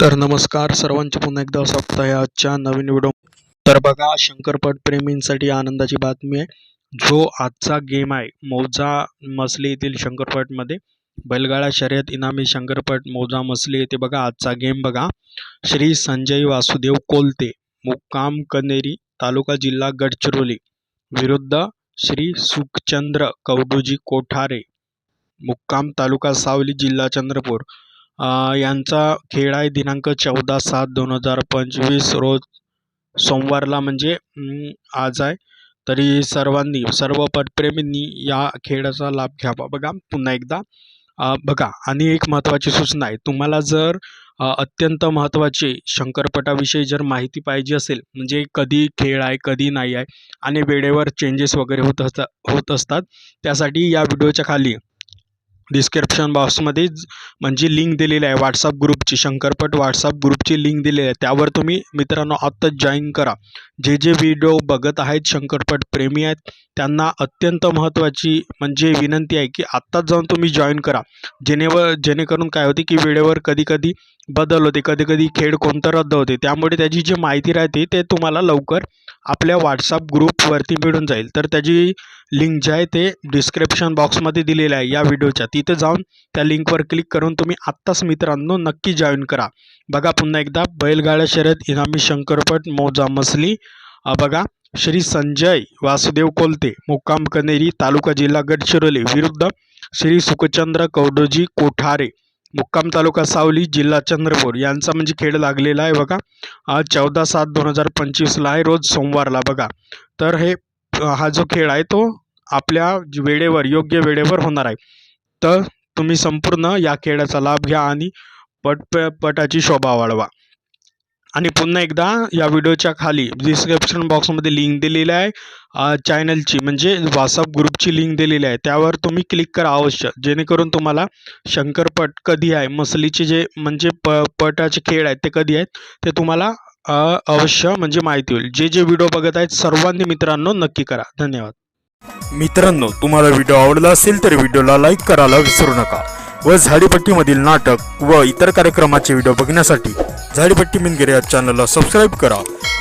तर नमस्कार सर्वांचे पुन्हा एकदा स्वागत आहे आजच्या नवीन व्हिडिओ तर बघा शंकरपट प्रेमींसाठी आनंदाची बातमी आहे. जो आजचा गेम आहे मौजा मसली येथील शंकरपटमध्ये. बैलगाडा शर्यत इनामी शंकरपट मौजा मसली येथे बघा आजचा गेम बघा. श्री संजय वासुदेव कोलते मुक्काम कनेरी तालुका जिल्हा गडचिरोली. विरुद्ध श्री सुखचंद्र कवडूजी कोठारे मुक्काम तालुका सावली जिल्हा चंद्रपूर. यांचा खेळ आहे दिनांक चौदा सात दोन हजार पंचवीस रोज सोमवारला म्हणजे आज आहे. तरी सर्वांनी सर्व पटप्रेमींनी या खेळाचा लाभ घ्यावा. बघा पुन्हा एकदा. बघा आणि एक महत्त्वाची सूचना आहे. तुम्हाला जर अत्यंत महत्त्वाचे शंकरपटाविषयी जर माहिती पाहिजे असेल म्हणजे कधी खेळ आहे कधी नाही आहे आणि वेळेवर चेंजेस वगैरे होत असतात होत असतात त्यासाठी या व्हिडिओच्या खाली डिस्क्रिप्शन बॉक्समध्ये म्हणजे लिंक दिलेली आहे व्हॉट्सअप ग्रुपची शंकरपट व्हॉट्सअप ग्रुपची लिंक दिलेली आहे. त्यावर तुम्ही मित्रांनो आत्ताच जॉईन करा. जे जे व्हिडिओ बघत आहेत शंकरपट प्रेमी आहेत त्यांना अत्यंत महत्त्वाची म्हणजे विनंती आहे की आत्ताच जाऊन तुम्ही जॉईन करा. जेणेवर जेणेकरून काय होते की वेळेवर कधीकधी बदल होते कधी कधी खेळ कोणतं रद्द होते त्यामुळे त्याची जी माहिती राहते ते तुम्हाला लवकर आपल्या व्हॉट्सअप ग्रुपवरती मिळून जाईल. तर त्याची लिंक जे आहे ते डिस्क्रिप्शन बॉक्समध्ये दिलेलं आहे या व्हिडिओच्या. तिथे जाऊन त्या लिंकवर क्लिक करून तुम्ही आत्ताच मित्रांनो नक्की जॉईन करा. बघा पुन्हा एकदा बैलगाड्या शर्यत इनामी शंकरपट मौजा मसली बघा श्री संजय वासुदेव कोलते मुक्काम कनेरी तालुका जिल्हा गडचिरोली विरुद्ध श्री सुखचंद्र कौडोजी कोठारे मुक्काम तालुका सावली जिल्हा चंद्रपूर. यांचा म्हणजे खेळ लागलेला आहे बघा. आज चौदा सात दोन हजार पंचवीसला आहे रोज सोमवारला बघा. तर हे हा जो खेळ आहे तो आपल्या वेळेवर योग्य वेळेवर होणार आहे. तर तुम्ही संपूर्ण या खेळाचा लाभ घ्या आणि पट पटाची शोभा वाढवा. आणि पुन्हा एकदा या व्हिडिओच्या खाली डिस्क्रिप्शन बॉक्समध्ये लिंक दिलेली आहे. चॅनलची म्हणजे व्हॉट्सअप ग्रुपची लिंक दिलेली आहे. त्यावर तुम्ही क्लिक करा अवश्य. जेणेकरून तुम्हाला शंकरपट कधी आहे मसलीचे जे म्हणजे प पटाचे खेळ आहेत ते कधी आहेत ते तुम्हाला अवश्य म्हणजे माहिती होईल. जे जे व्हिडिओ बघत आहेत सर्वांनी मित्रांनो नक्की करा. धन्यवाद. मित्रांनो तुम्हाला व्हिडिओ आवडला असेल तर व्हिडिओला लाईक करायला विसरू नका व झाडीपट्टीमधील नाटक व इतर कार्यक्रमाचे व्हिडिओ बघण्यासाठी झाडीपट्टी मिनगिरे या चॅनलला सबस्क्राईब करा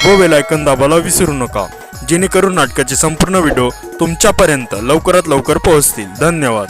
व वेलायकन आयकन दाबायला विसरू नका. जेणेकरून नाटकाचे संपूर्ण व्हिडिओ तुमच्यापर्यंत लवकरात लवकर पोहोचतील. धन्यवाद.